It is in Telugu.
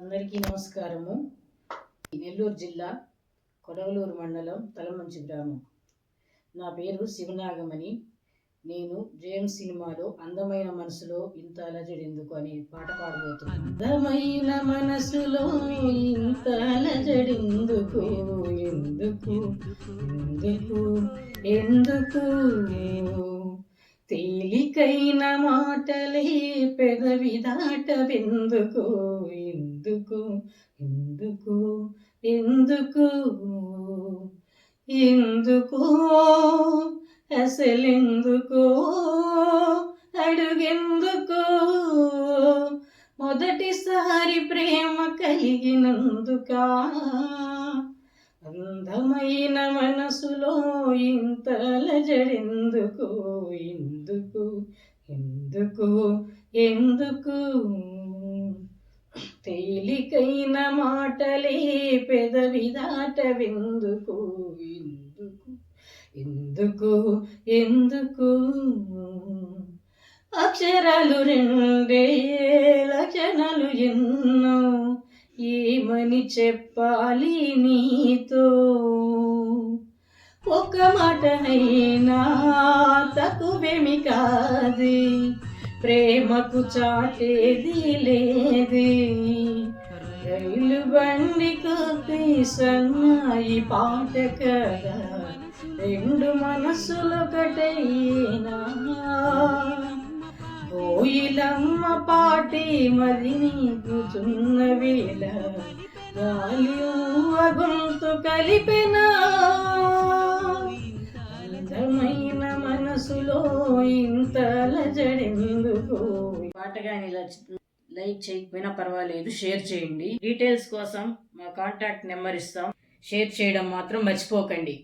అందరికీ నమస్కారము. నెల్లూరు జిల్లా కొడవలూరు మండలం తలమంచి గ్రామం. నా పేరు శివనాగమణి. నేను జయం సినిమాలో అందమైన మనసులో ఇంత అలజడి ఎందుకు అనే పాట పాడబోతున్నాను. అందమైన మనసులో ఇంత అలజడి ఎందుకు? ఎందుకు? ఎందుకు? ఎందుకు మాటలే పెదవి దాటవెందుకు? ఎందుకు? ఎందుకు? ఎందుకు? ఎందుకు? అసలెందుకు? అడుగెందుకు? మొదటిసారి ప్రేమ కలిగినందుకా? అందమైన మనసులో ఇంత జడెందుకు? ఎందుకు ఎందుకు? ఎందుకు? తేలికైన మాటలే పెదవి దాటవెందుకు? ఎందుకు ఎందుకు? ఎందుకు? అక్షరాలు రెండే లక్షణాలు ఎన్నో. ఏమని చెప్పాలి నీతో? ఒక మాటనైనా తక్కువేమి కాదు. ప్రేమకు చాటేది లేదు. రైలు బండి కొద్ది సన్నాయి పాట కదా. రెండు మనసులొకటైనా కోయిలమ్మ పాటి మరి నీకుచున్న వేళ. గాలి ఊవ గొంతు మనసులో ఇంత పాట కానీ లైక్ చేయకపోయినా పర్వాలేదు షేర్ చేయండి. డీటెయిల్స్ కోసం మా కాంటాక్ట్ నెంబర్ ఇస్తాం. షేర్ చేయడం మాత్రం మర్చిపోకండి.